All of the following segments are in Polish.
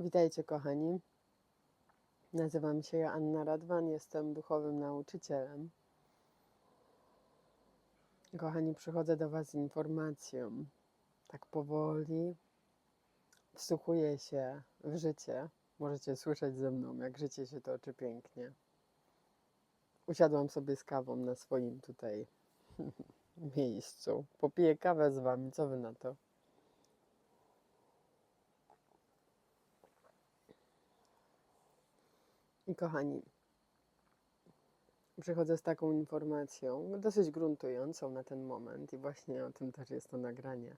Witajcie, kochani. Nazywam się Joanna Radwan, jestem duchowym nauczycielem. Kochani, przychodzę do Was z informacją. Tak powoli wsłuchuję się w życie. Możecie słyszeć ze mną, jak życie się toczy pięknie. Usiadłam sobie z kawą na swoim tutaj miejscu. Popiję kawę z Wami, co Wy na to? I kochani, przychodzę z taką informacją, dosyć gruntującą na ten moment, i właśnie o tym też jest to nagranie.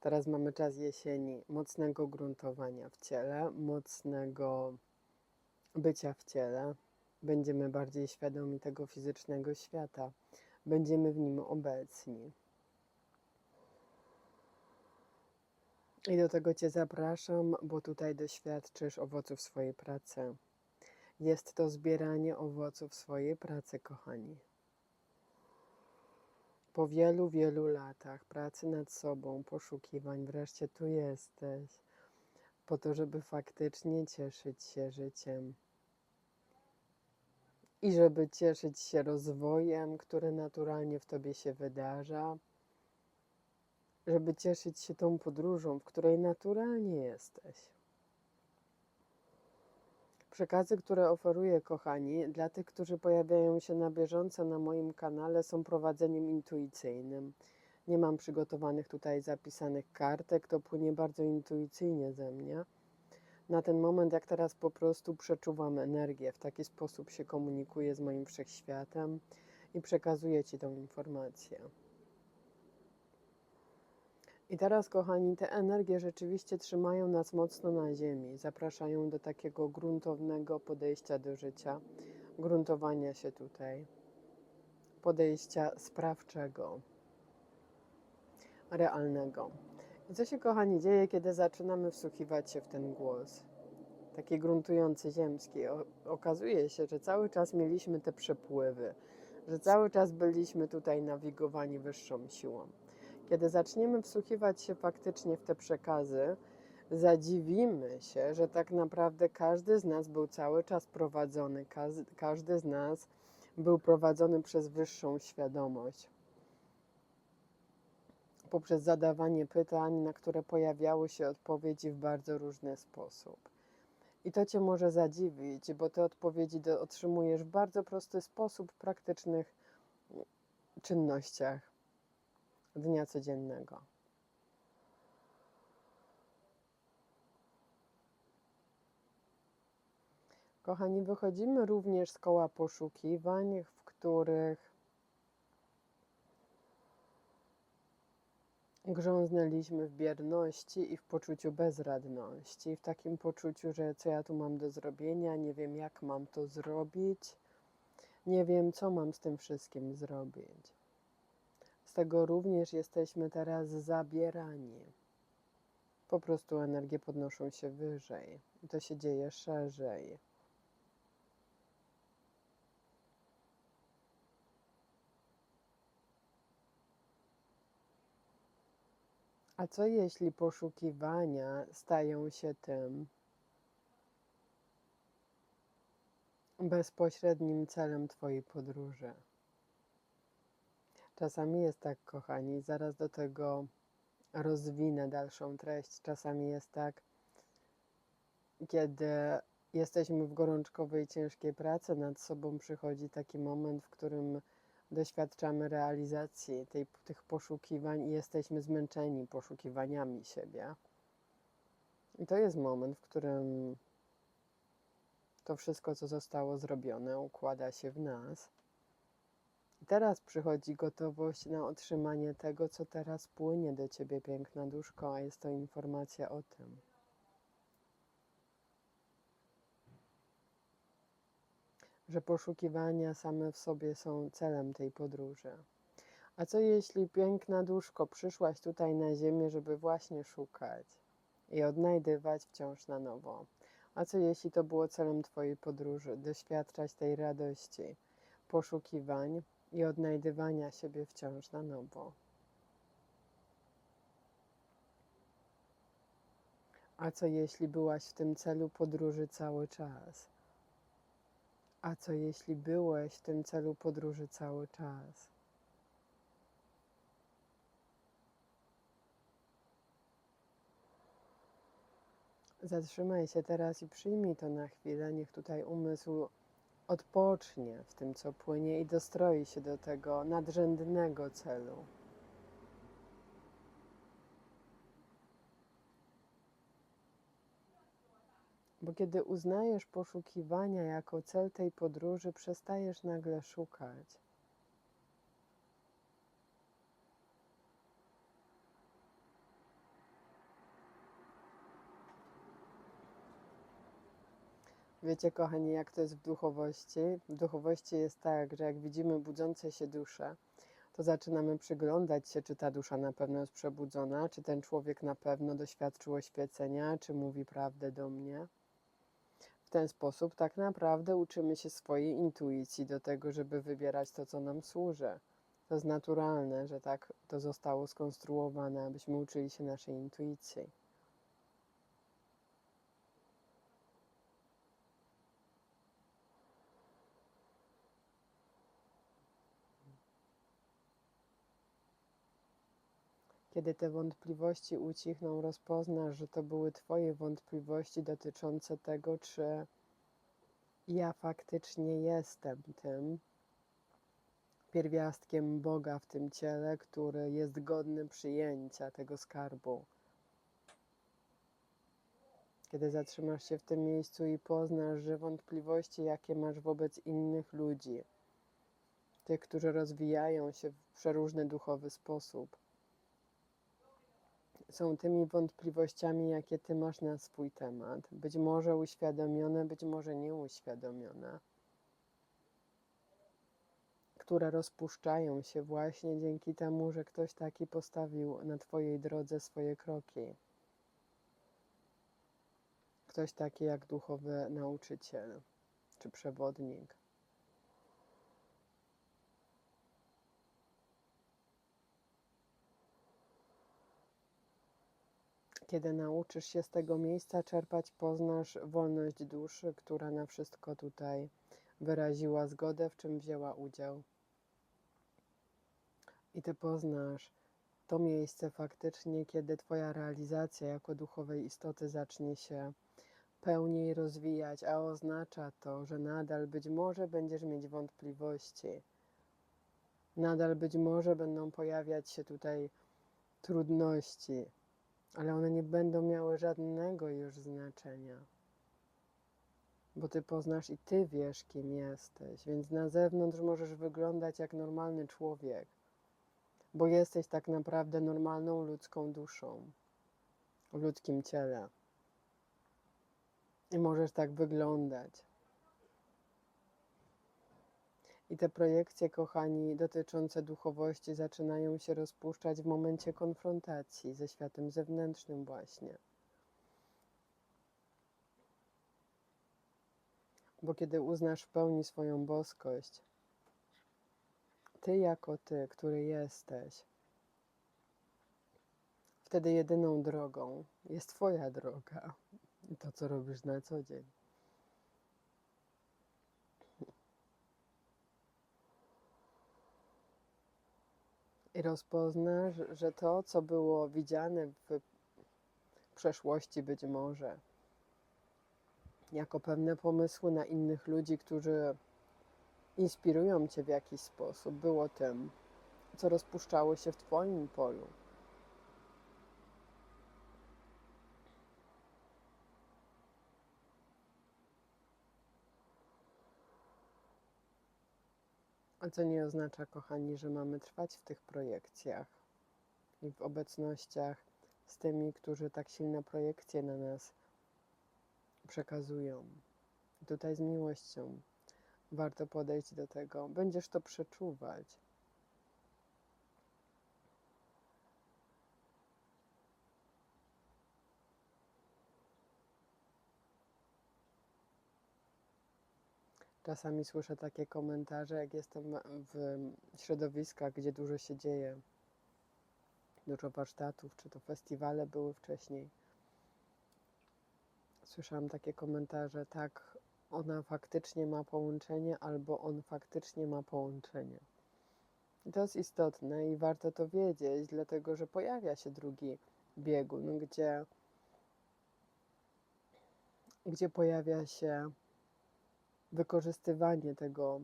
Teraz mamy czas jesieni, mocnego gruntowania w ciele, mocnego bycia w ciele. Będziemy bardziej świadomi tego fizycznego świata, będziemy w nim obecni. I do tego Cię zapraszam, bo tutaj doświadczysz owoców swojej pracy. Jest to zbieranie owoców swojej pracy, kochani. Po wielu, wielu latach pracy nad sobą, poszukiwań, wreszcie tu jesteś, po to, żeby faktycznie cieszyć się życiem. I żeby cieszyć się rozwojem, który naturalnie w tobie się wydarza, żeby cieszyć się tą podróżą, w której naturalnie jesteś. Przekazy, które oferuję, kochani, dla tych, którzy pojawiają się na bieżąco na moim kanale, są prowadzeniem intuicyjnym. Nie mam przygotowanych tutaj zapisanych kartek, to płynie bardzo intuicyjnie ze mnie. Na ten moment, jak teraz po prostu przeczuwam energię, w taki sposób się komunikuję z moim wszechświatem i przekazuję Ci tą informację. I teraz, kochani, te energie rzeczywiście trzymają nas mocno na ziemi, zapraszają do takiego gruntownego podejścia do życia, gruntowania się tutaj, podejścia sprawczego, realnego. I co się, kochani, dzieje, kiedy zaczynamy wsłuchiwać się w ten głos? Taki gruntujący ziemski. Okazuje się, że cały czas mieliśmy te przepływy, że cały czas byliśmy tutaj nawigowani wyższą siłą. Kiedy zaczniemy wsłuchiwać się faktycznie w te przekazy, zadziwimy się, że tak naprawdę każdy z nas był cały czas prowadzony, każdy z nas był prowadzony przez wyższą świadomość. Poprzez zadawanie pytań, na które pojawiały się odpowiedzi w bardzo różny sposób. I to Cię może zadziwić, bo te odpowiedzi otrzymujesz w bardzo prosty sposób w praktycznych czynnościach dnia codziennego. Kochani, wychodzimy również z koła poszukiwań, w których grząznęliśmy w bierności i w poczuciu bezradności, w takim poczuciu, że co ja tu mam do zrobienia, nie wiem jak mam to zrobić, nie wiem co mam z tym wszystkim zrobić. Tego również jesteśmy teraz zabierani. Po prostu energie podnoszą się wyżej. I to się dzieje szerzej. A co jeśli poszukiwania stają się tym bezpośrednim celem Twojej podróży? Czasami jest tak, kochani, zaraz do tego rozwinę dalszą treść. Czasami jest tak, kiedy jesteśmy w gorączkowej, ciężkiej pracy nad sobą, przychodzi taki moment, w którym doświadczamy realizacji tej, tych poszukiwań i jesteśmy zmęczeni poszukiwaniami siebie. I to jest moment, w którym to wszystko, co zostało zrobione, układa się w nas teraz przychodzi gotowość na otrzymanie tego, co teraz płynie do ciebie, piękna duszko, a jest to informacja o tym. Że poszukiwania same w sobie są celem tej podróży. A co jeśli, piękna duszko, przyszłaś tutaj na Ziemię, żeby właśnie szukać i odnajdywać wciąż na nowo? A co jeśli to było celem Twojej podróży, doświadczać tej radości, poszukiwań, i odnajdywania siebie wciąż na nowo. A co jeśli byłaś w tym celu podróży cały czas? A co jeśli byłeś w tym celu podróży cały czas? Zatrzymaj się teraz i przyjmij to na chwilę. Niech tutaj umysł odpocznie w tym, co płynie i dostroi się do tego nadrzędnego celu. Bo kiedy uznajesz poszukiwania jako cel tej podróży, przestajesz nagle szukać. Wiecie, kochani, jak to jest w duchowości? W duchowości jest tak, że jak widzimy budzące się dusze, to zaczynamy przyglądać się, czy ta dusza na pewno jest przebudzona, czy ten człowiek na pewno doświadczył oświecenia, czy mówi prawdę do mnie. W ten sposób tak naprawdę uczymy się swojej intuicji do tego, żeby wybierać to, co nam służy. To jest naturalne, że tak to zostało skonstruowane, abyśmy uczyli się naszej intuicji. Kiedy te wątpliwości ucichną, rozpoznasz, że to były Twoje wątpliwości dotyczące tego, czy ja faktycznie jestem tym pierwiastkiem Boga w tym ciele, który jest godny przyjęcia tego skarbu. Kiedy zatrzymasz się w tym miejscu i poznasz, że wątpliwości, jakie masz wobec innych ludzi, tych, którzy rozwijają się w przeróżny duchowy sposób, są tymi wątpliwościami, jakie ty masz na swój temat. Być może uświadomione, być może nieuświadomione, które rozpuszczają się właśnie dzięki temu, że ktoś taki postawił na Twojej drodze swoje kroki. Ktoś taki jak duchowy nauczyciel czy przewodnik. Kiedy nauczysz się z tego miejsca czerpać, poznasz wolność duszy, która na wszystko tutaj wyraziła zgodę, w czym wzięła udział. I ty poznasz to miejsce faktycznie, kiedy Twoja realizacja jako duchowej istoty zacznie się pełniej rozwijać, a oznacza to, że nadal być może będziesz mieć wątpliwości. Nadal być może będą pojawiać się tutaj trudności, ale one nie będą miały żadnego już znaczenia. Bo ty poznasz i ty wiesz, kim jesteś, więc na zewnątrz możesz wyglądać jak normalny człowiek, bo jesteś tak naprawdę normalną ludzką duszą w ludzkim ciele. I możesz tak wyglądać. I te projekcje, kochani, dotyczące duchowości zaczynają się rozpuszczać w momencie konfrontacji ze światem zewnętrznym, właśnie. Bo kiedy uznasz w pełni swoją boskość, ty jako ty, który jesteś, wtedy jedyną drogą jest Twoja droga i to, co robisz na co dzień. I rozpoznasz, że to, co było widziane w przeszłości być może, jako pewne pomysły na innych ludzi, którzy inspirują Cię w jakiś sposób, było tym, co rozpuszczało się w Twoim polu. Co nie oznacza, kochani, że mamy trwać w tych projekcjach i w obecnościach z tymi, którzy tak silne projekcje na nas przekazują. Tutaj z miłością warto podejść do tego. Będziesz to przeczuwać. Czasami słyszę takie komentarze, jak jestem w środowiskach, gdzie dużo się dzieje, dużo warsztatów, czy to festiwale były wcześniej. Słyszałam takie komentarze, tak, ona faktycznie ma połączenie, albo on faktycznie ma połączenie. I to jest istotne i warto to wiedzieć, dlatego że pojawia się drugi biegun, gdzie, gdzie pojawia się wykorzystywanie tego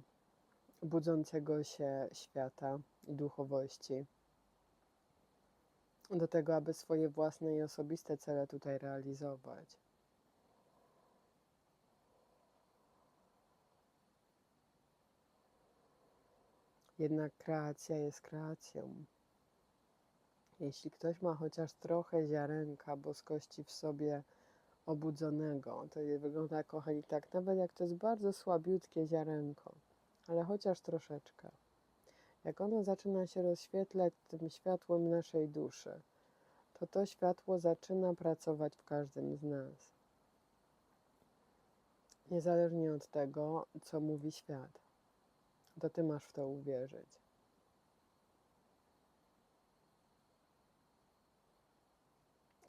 budzącego się świata i duchowości do tego, aby swoje własne i osobiste cele tutaj realizować. Jednak kreacja jest kreacją. Jeśli ktoś ma chociaż trochę ziarenka boskości w sobie obudzonego, to wygląda, kochani, tak, nawet jak to jest bardzo słabiutkie ziarenko, ale chociaż troszeczkę. Jak ono zaczyna się rozświetlać tym światłem naszej duszy, to to światło zaczyna pracować w każdym z nas. Niezależnie od tego, co mówi świat, to ty masz w to uwierzyć.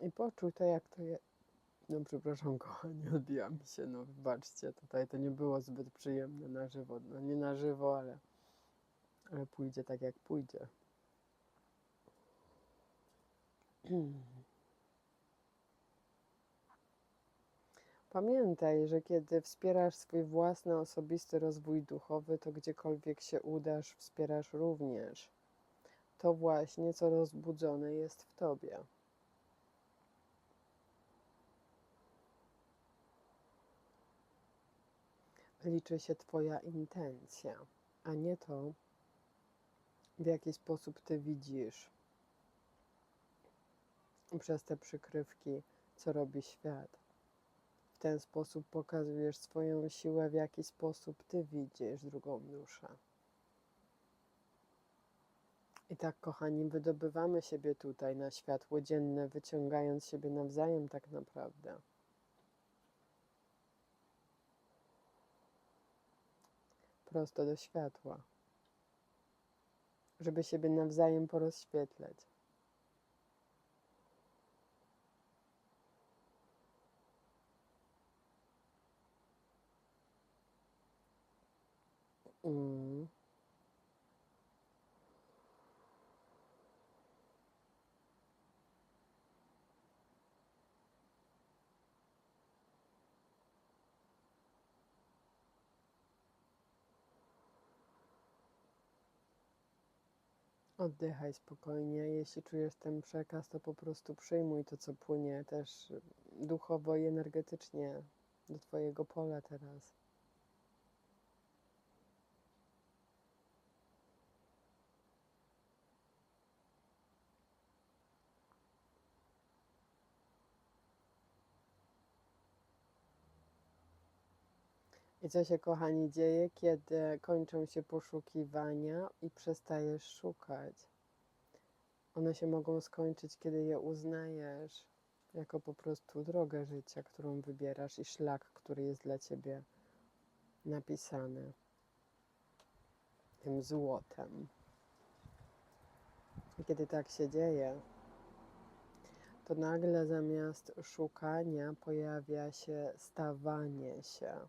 I poczuj to, jak to jest. No przepraszam, kochani, odbija mi się, no wybaczcie, tutaj to nie było zbyt przyjemne na żywo. No nie na żywo, ale, ale pójdzie tak, jak pójdzie. Pamiętaj, że kiedy wspierasz swój własny osobisty rozwój duchowy, to gdziekolwiek się udasz, wspierasz również to właśnie, co rozbudzone jest w tobie. Liczy się Twoja intencja, a nie to, w jaki sposób Ty widzisz przez te przykrywki, co robi świat. W ten sposób pokazujesz swoją siłę, w jaki sposób Ty widzisz drugą duszę. I tak, kochani, wydobywamy siebie tutaj na światło dzienne, wyciągając siebie nawzajem tak naprawdę. Prosto do światła. Żeby siebie nawzajem porozświetlać. Mm. Oddychaj spokojnie. Jeśli czujesz ten przekaz, to po prostu przyjmuj to, co płynie też duchowo i energetycznie do Twojego pola teraz. I co się, kochani, dzieje, kiedy kończą się poszukiwania i przestajesz szukać? One się mogą skończyć, kiedy je uznajesz jako po prostu drogę życia, którą wybierasz i szlak, który jest dla ciebie napisany tym złotem. I kiedy tak się dzieje, to nagle zamiast szukania pojawia się stawanie się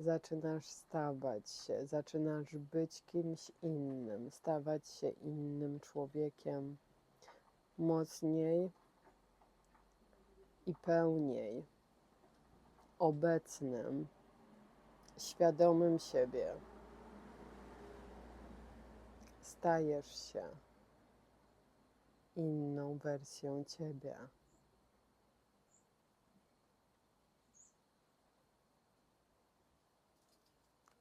zaczynasz stawać się, zaczynasz być kimś innym, stawać się innym człowiekiem, mocniej i pełniej, obecnym, świadomym siebie. Stajesz się inną wersją ciebie.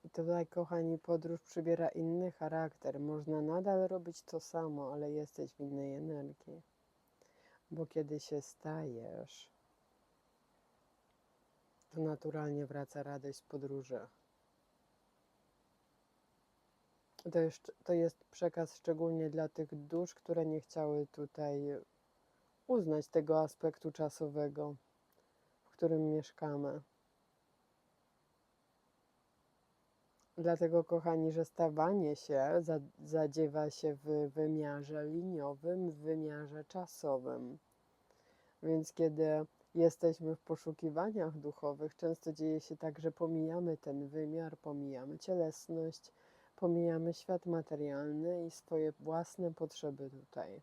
I tutaj, kochani, podróż przybiera inny charakter. Można nadal robić to samo, ale jesteś w innej energii. Bo kiedy się stajesz, to naturalnie wraca radość z podróży. To jest, to jest przekaz szczególnie dla tych dusz, które nie chciały tutaj uznać tego aspektu czasowego, w którym mieszkamy. Dlatego, kochani, że stawanie się zadziewa się w wymiarze liniowym, w wymiarze czasowym. Więc kiedy jesteśmy w poszukiwaniach duchowych, często dzieje się tak, że pomijamy ten wymiar, pomijamy cielesność, pomijamy świat materialny i swoje własne potrzeby tutaj.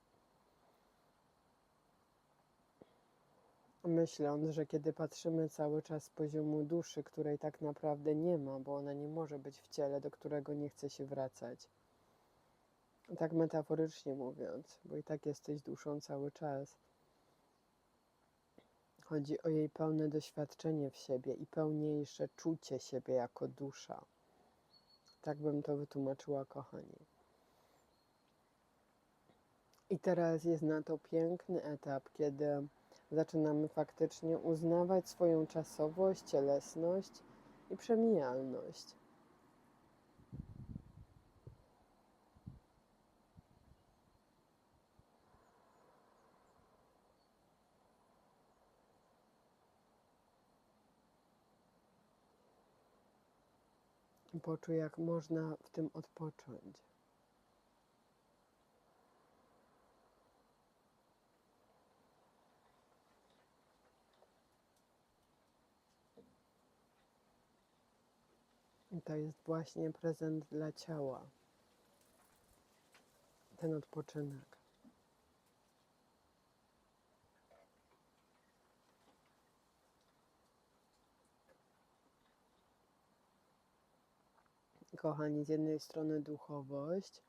Myśląc, że kiedy patrzymy cały czas z poziomu duszy, której tak naprawdę nie ma, bo ona nie może być w ciele, do którego nie chce się wracać. Tak metaforycznie mówiąc, bo i tak jesteś duszą cały czas. Chodzi o jej pełne doświadczenie w siebie i pełniejsze czucie siebie jako dusza. Tak bym to wytłumaczyła, kochani. I teraz jest na to piękny etap, kiedy zaczynamy faktycznie uznawać swoją czasowość, cielesność i przemijalność. Poczuj, jak można w tym odpocząć. To jest właśnie prezent dla ciała. Ten odpoczynek. Kochani, z jednej strony duchowość,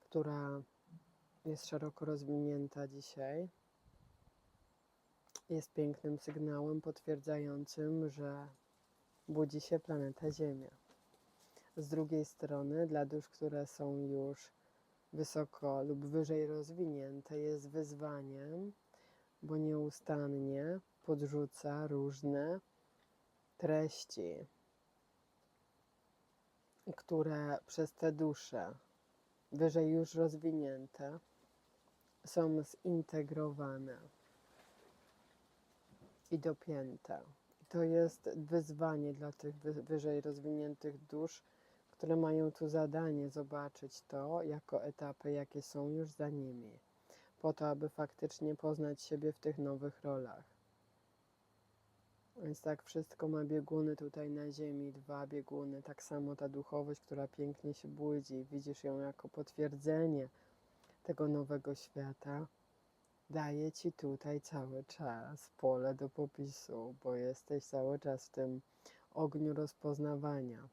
która jest szeroko rozwinięta dzisiaj, jest pięknym sygnałem potwierdzającym, że budzi się planeta Ziemia. Z drugiej strony, dla dusz, które są już wysoko lub wyżej rozwinięte, jest wyzwaniem, bo nieustannie podrzuca różne treści, które przez te dusze wyżej już rozwinięte są zintegrowane i dopięte. To jest wyzwanie dla tych wy- wyżej rozwiniętych dusz, które mają tu zadanie zobaczyć to jako etapy, jakie są już za nimi, po to, aby faktycznie poznać siebie w tych nowych rolach. Więc tak, wszystko ma bieguny tutaj na ziemi, dwa bieguny. Tak samo ta duchowość, która pięknie się budzi, widzisz ją jako potwierdzenie tego nowego świata, daje ci tutaj cały czas pole do popisu, bo jesteś cały czas w tym ogniu rozpoznawania.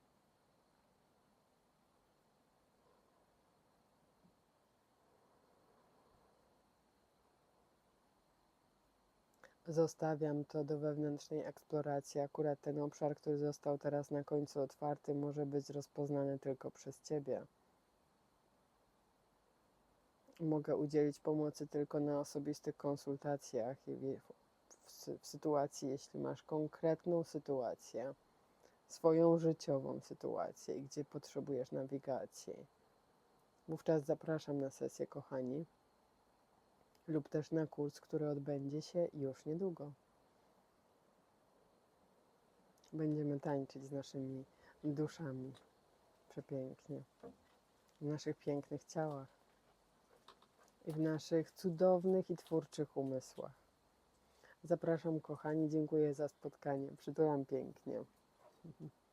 Zostawiam to do wewnętrznej eksploracji. Akurat ten obszar, który został teraz na końcu otwarty, może być rozpoznany tylko przez Ciebie. Mogę udzielić pomocy tylko na osobistych konsultacjach i w, w, sy- w sytuacji, jeśli masz konkretną sytuację, swoją życiową sytuację gdzie potrzebujesz nawigacji. Wówczas zapraszam na sesję, kochani lub też na kurs, który odbędzie się już niedługo. Będziemy tańczyć z naszymi duszami przepięknie, w naszych pięknych ciałach i w naszych cudownych i twórczych umysłach. Zapraszam, kochani, dziękuję za spotkanie. Przytulam pięknie.